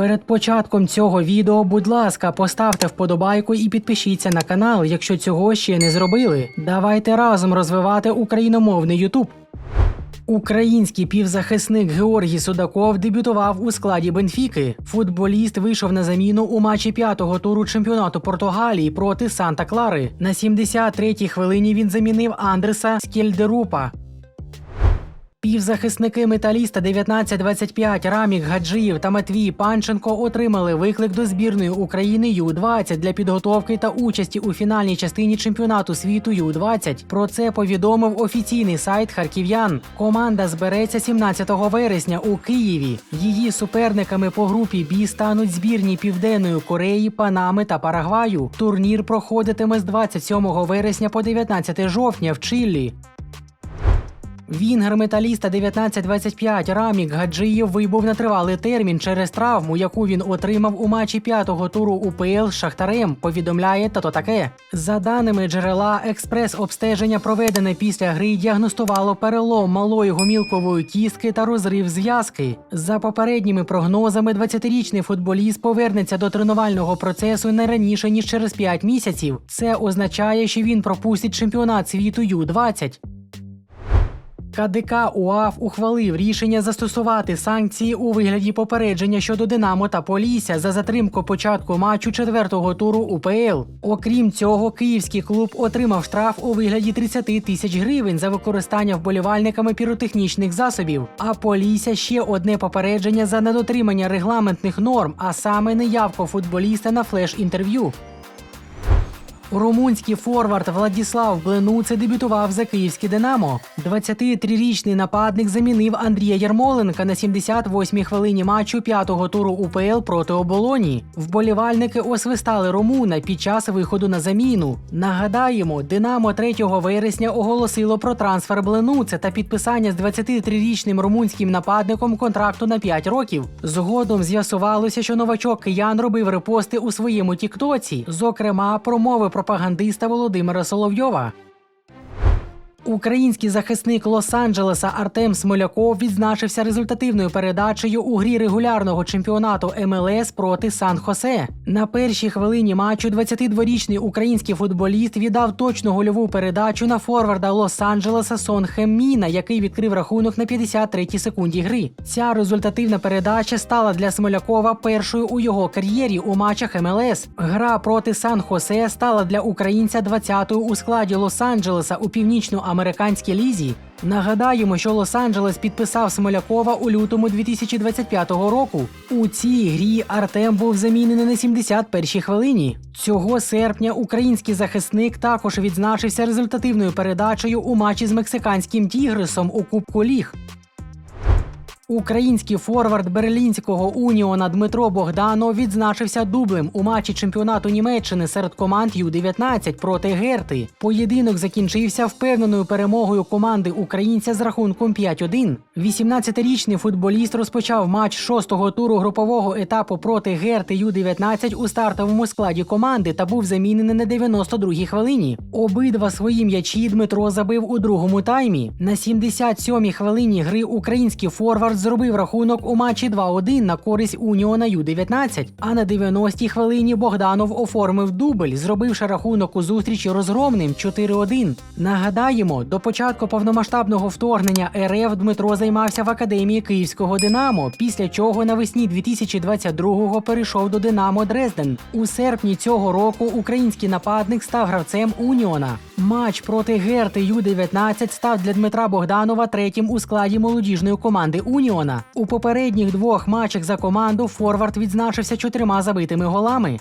Перед початком цього відео, будь ласка, поставте вподобайку і підпишіться на канал, якщо цього ще не зробили. Давайте разом розвивати україномовний Ютуб. Український півзахисник Георгій Судаков дебютував у складі Бенфіки. Футболіст вийшов на заміну у матчі п'ятого туру чемпіонату Португалії проти Санта Клари. На 73-й хвилині він замінив Андреса Скельдерупа. Півзахисники металіста 1925 Рамік Гаджиєв та Матвій Панченко отримали виклик до збірної України Ю-20 для підготовки та участі у фінальній частині чемпіонату світу Ю-20. Про це повідомив офіційний сайт харків'ян. Команда збереться 17 вересня у Києві. Її суперниками по групі Бі стануть збірні Південної Кореї, Панами та Парагваю. Турнір проходитиме з 27 вересня по 19 жовтня в Чиллі. Вінгер металіста 1925 Рамік Гаджиєв вибув на тривалий термін через травму, яку він отримав у матчі п'ятого туру УПЛ з Шахтарем. Повідомляє тато таке. За даними джерела, експрес-обстеження, проведене після гри, діагностувало перелом малої гомілкової кістки та розрив зв'язки. За попередніми прогнозами, 20-річний футболіст повернеться до тренувального процесу не раніше ніж через 5 місяців. Це означає, що він пропустить чемпіонат світу Ю-20. КДК УАФ ухвалив рішення застосувати санкції у вигляді попередження щодо Динамо та Полісся за затримку початку матчу четвертого туру УПЛ. Окрім цього, київський клуб отримав штраф у вигляді 30 тисяч гривень за використання вболівальниками піротехнічних засобів. А Полісся ще одне попередження за недотримання регламентних норм, а саме неявку футболіста на флеш-інтерв'ю. Румунський форвард Владіслав Бленуце дебютував за київське Динамо. 23-річний нападник замінив Андрія Ярмоленка на 78-й хвилині матчу п'ятого туру УПЛ проти оболоні. Вболівальники освистали румуна під час виходу на заміну. Нагадаємо, Динамо 3 вересня оголосило про трансфер Бленуце та підписання з 23-річним румунським нападником контракту на 5 років. Згодом з'ясувалося, що новачок киян робив репости у своєму тіктоці, зокрема промови пропагандиста Володимира Соловйова. Український захисник Лос-Анджелеса Артем Смоляков відзначився результативною передачею у грі регулярного чемпіонату МЛС проти Сан-Хосе. На першій хвилині матчу 22-річний український футболіст віддав точну гольову передачу на форварда Лос-Анджелеса Сон Хемміна, який відкрив рахунок на 53-й секунді гри. Ця результативна передача стала для Смолякова першою у його кар'єрі у матчах МЛС. Гра проти Сан-Хосе стала для українця 20-ю у складі Лос-Анджелеса у північноамериканській лізі. Нагадаємо, що Лос-Анджелес підписав Смолякова у лютому 2025 року. У цій грі Артем був замінений на 71-й хвилині. Цього серпня український захисник також відзначився результативною передачею у матчі з мексиканським Тігресом у Кубку Ліг. Український форвард берлінського уніона Дмитро Богданов відзначився дублем у матчі чемпіонату Німеччини серед команд Ю-19 проти Герти. Поєдинок закінчився впевненою перемогою команди українця з рахунком 5-1. 18-річний футболіст розпочав матч шостого туру групового етапу проти Герти Ю-19 у стартовому складі команди та був замінений на 92-й хвилині. Обидва свої м'ячі Дмитро забив у другому таймі. На 77-й хвилині гри український форвард зробив рахунок у матчі 2-1 на користь Уніона Ю-19. А на 90-й хвилині Богданов оформив дубль, зробивши рахунок у зустрічі розгромним 4-1. Нагадаємо, до початку повномасштабного вторгнення РФ Дмитро займався в академії Київського Динамо, після чого навесні 2022-го перейшов до Динамо Дрезден. У серпні цього року український нападник став гравцем Уніона. Матч проти Герти Ю-19 став для Дмитра Богданова третім у складі молодіжної команди Уніона. У попередніх двох матчах за команду Форвард відзначився чотирма забитими голами.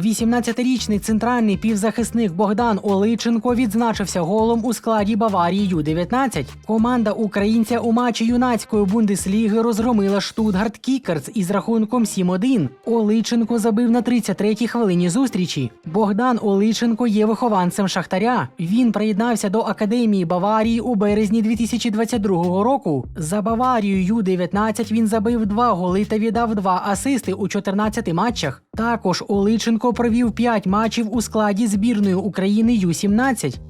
18-річний центральний півзахисник Богдан Оличенко відзначився голом у складі Баварії Ю-19. Команда українця у матчі юнацької бундесліги розгромила Штутгарт Кікерц із рахунком 7-1. Оличенко забив на 33-й хвилині зустрічі. Богдан Оличенко є вихованцем Шахтаря. Він приєднався до академії Баварії у березні 2022 року. За Баварію Ю-19 він забив два голи та віддав два асисти у 14 матчах. Також Оличенко провів 5 матчів у складі збірної України Ю-17.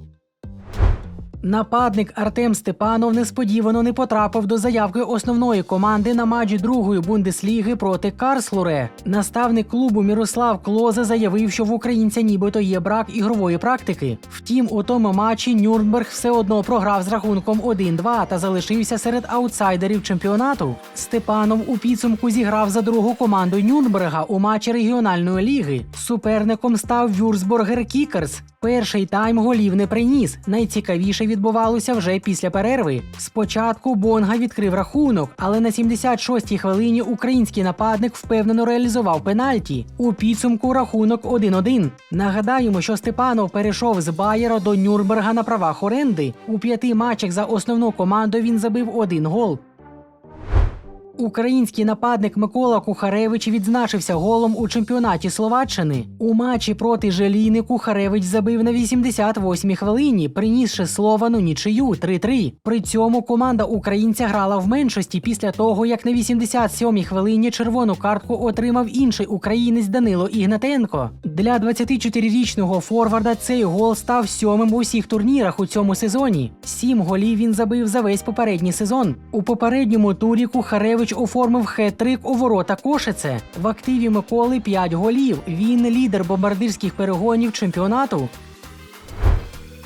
Нападник Артем Степанов несподівано не потрапив до заявки основної команди на матч другої бундесліги проти Карслуре. Наставник клубу Мірослав Клозе заявив, що в українця нібито є брак ігрової практики. Втім, у тому матчі Нюрнберг все одно програв з рахунком 1-2 та залишився серед аутсайдерів чемпіонату. Степанов у підсумку зіграв за другу команду Нюрнберга у матчі регіональної ліги. Суперником став Вюрсборгер Кікерс. Перший тайм голів не приніс. Найцікавіше відбувалося вже після перерви. Спочатку Бонга відкрив рахунок, але на 76-й хвилині український нападник впевнено реалізував пенальті. У підсумку рахунок 1-1. Нагадаємо, що Степанов перейшов з Байера до Нюрнберга на правах оренди. У п'яти матчах за основну команду він забив один гол. Український нападник Микола Кухаревич відзначився голом у чемпіонаті Словаччини. У матчі проти Желіни Кухаревич забив на 88-й хвилині, принісши Словану нічию 3-3. При цьому команда українця грала в меншості після того, як на 87-й хвилині червону картку отримав інший українець Данило Ігнатенко. Для 24-річного форварда цей гол став сьомим у всіх турнірах у цьому сезоні. Сім голів він забив за весь попередній сезон. У попередньому турі Кухаревич оформив хет-трик у ворота Кошице. В активі Миколи 5 голів. Він лідер бомбардирських перегонів чемпіонату.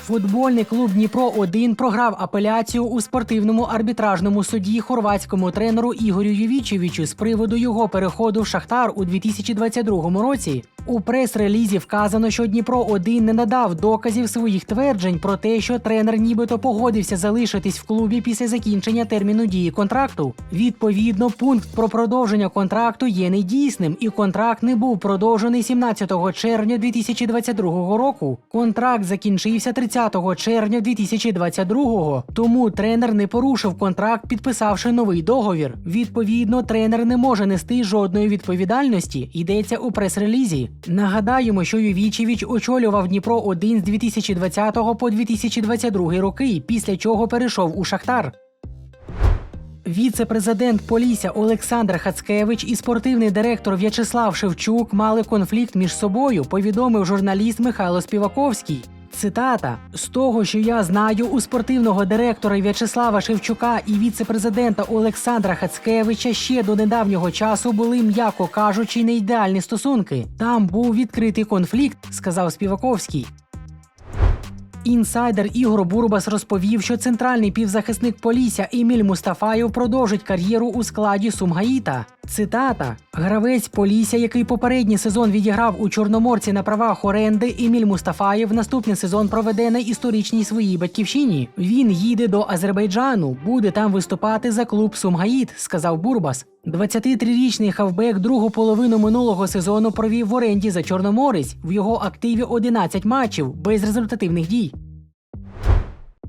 Футбольний клуб Дніпро 1 програв апеляцію у спортивному арбітражному суді хорватському тренеру Ігорю Ювічевичу з приводу його переходу в Шахтар у 2022 році. У прес-релізі вказано, що Дніпро 1 не надав доказів своїх тверджень про те, що тренер нібито погодився залишитись в клубі після закінчення терміну дії контракту. Відповідно, пункт про продовження контракту є недійсним, і контракт не був продовжений 17 червня 2022 року. Контракт закінчився 30 червня 2022, тому тренер не порушив контракт, підписавши новий договір. Відповідно, тренер не може нести жодної відповідальності. Йдеться у прес-релізі. Нагадаємо, що Ювічевич очолював Дніпро 1 з 2020 по 2022 роки, після чого перейшов у Шахтар. Віце-президент Полісся Олександр Хацкевич і спортивний директор В'ячеслав Шевчук мали конфлікт між собою, повідомив журналіст Михайло Співаковський. Цитата: з того, що я знаю, у спортивного директора В'ячеслава Шевчука і віце-президента Олександра Хацкевича ще до недавнього часу були, м'яко кажучи, не ідеальні стосунки. Там був відкритий конфлікт, сказав Співаковський. Інсайдер Ігор Бурбас розповів, що центральний півзахисник Полісся Еміль Мустафаєв продовжить кар'єру у складі Сумгаїта. Цитата: гравець Полісся, який попередній сезон відіграв у Чорноморці на правах оренди, Еміль Мустафаєв наступний сезон проведе на історичній своїй батьківщині. Він їде до Азербайджану, буде там виступати за клуб Сумгаїт, сказав Бурбас. 23-річний хавбек другу половину минулого сезону провів в оренді за Чорноморець. В його активі 11 матчів без результативних дій.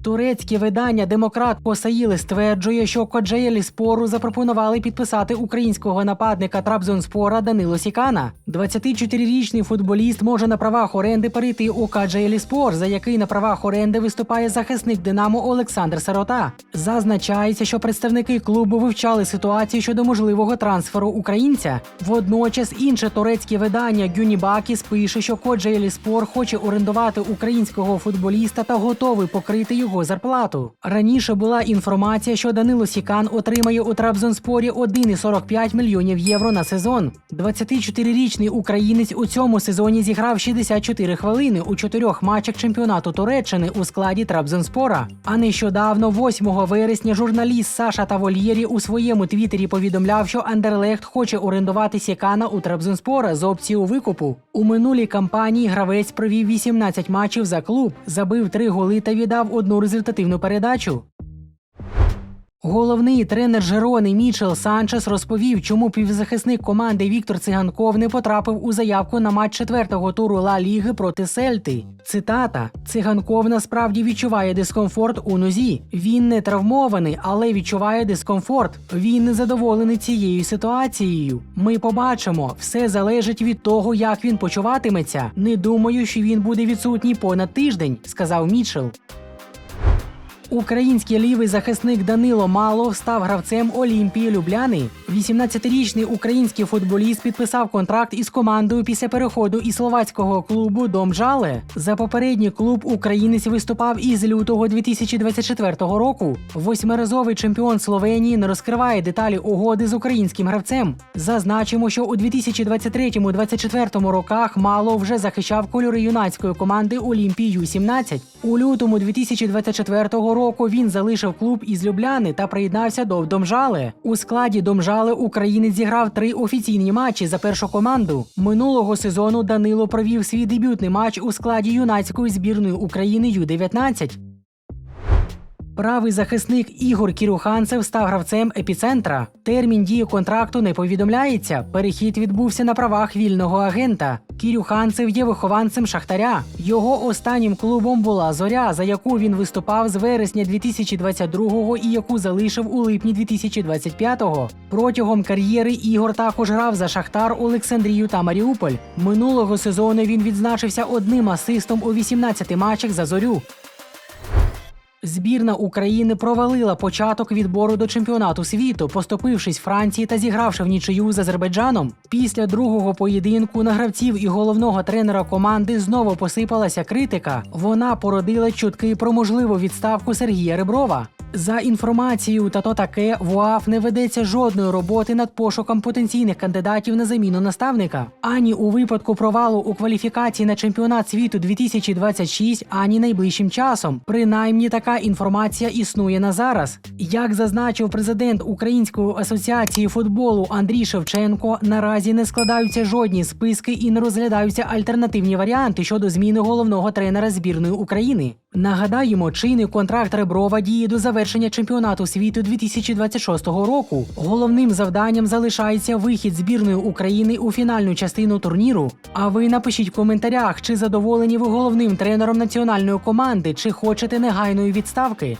Турецьке видання Демократ Посаїли стверджує, що Коджеєлі спору запропонували підписати українського нападника Трабзонспора Данило Сікана. 24-річний футболіст може на правах оренди перейти у Каджеєлі Спор, за який на правах оренди виступає захисник Динамо Олександр Сирота. Зазначається, що представники клубу вивчали ситуацію щодо можливого трансферу українця. Водночас інше турецьке видання Гюнібакіс пише, що Коджеєлі Спор хоче орендувати українського футболіста та готовий покрити його зарплату. Раніше була інформація, що Данило Сікан отримає у Трабзонспорі 1,45 мільйонів євро на сезон. 24-річний українець у цьому сезоні зіграв 64 хвилини у чотирьох матчах чемпіонату Туреччини у складі Трабзонспора. А нещодавно, 8 вересня, журналіст Саша Тавольєрі у своєму твіттері повідомляв, що Андерлехт хоче орендувати Сікана у Трабзонспора з опцією викупу. У минулій кампанії гравець провів 18 матчів за клуб, забив 3 голи та віддав одну результативну передачу. Головний тренер Жерони Мічел Санчес розповів, чому півзахисник команди Віктор Циганков не потрапив у заявку на матч четвертого туру Ла Ліги проти Сельти. Цитата: Циганков насправді відчуває дискомфорт у нозі. Він не травмований, але відчуває дискомфорт. Він не задоволений цією ситуацією. Ми побачимо, все залежить від того, як він почуватиметься. Не думаю, що він буде відсутній понад тиждень, сказав Мічел. Український лівий захисник Данило Малов став гравцем Олімпії Любляни. 18-річний український футболіст підписав контракт із командою після переходу із словацького клубу Домжале. За попередній клуб українець виступав із лютого 2024 року. Восьмиразовий чемпіон Словенії не розкриває деталі угоди з українським гравцем. Зазначимо, що у 2023-2024 роках Малов вже захищав кольори юнацької команди Олімпії Ю-17. У лютому 2024 року він залишив клуб із Любляни та приєднався до Домжали. У складі Домжали українець зіграв три офіційні матчі за першу команду. Минулого сезону Данило провів свій дебютний матч у складі юнацької збірної України Ю-19. Правий захисник Ігор Кірюханцев став гравцем епіцентра. Термін дії контракту не повідомляється. Перехід відбувся на правах вільного агента. Кірюханцев є вихованцем Шахтаря. Його останнім клубом була зоря, за яку він виступав з вересня 2022-го і яку залишив у липні 2025-го. Протягом кар'єри Ігор також грав за Шахтар, Олександрію та Маріуполь. Минулого сезону він відзначився одним асистом у 18 матчах за зорю. Збірна України провалила початок відбору до чемпіонату світу, поступившись Франції та зігравши в нічию з Азербайджаном. Після другого поєдинку на гравців і головного тренера команди знову посипалася критика. Вона породила чутки про можливу відставку Сергія Реброва. За інформацією та то таке в УАФ не ведеться жодної роботи над пошуком потенційних кандидатів на заміну наставника. Ані у випадку провалу у кваліфікації на чемпіонат світу 2026, ані найближчим часом. Принаймні така інформація існує на зараз. Як зазначив президент Української асоціації футболу Андрій Шевченко, наразі не складаються жодні списки і не розглядаються альтернативні варіанти щодо зміни головного тренера збірної України. Нагадаємо, чинний контракт Реброва діє до завершення чемпіонату світу 2026 року. Головним завданням залишається вихід збірної України у фінальну частину турніру. А ви напишіть в коментарях, чи задоволені ви головним тренером національної команди, чи хочете негайної відставки.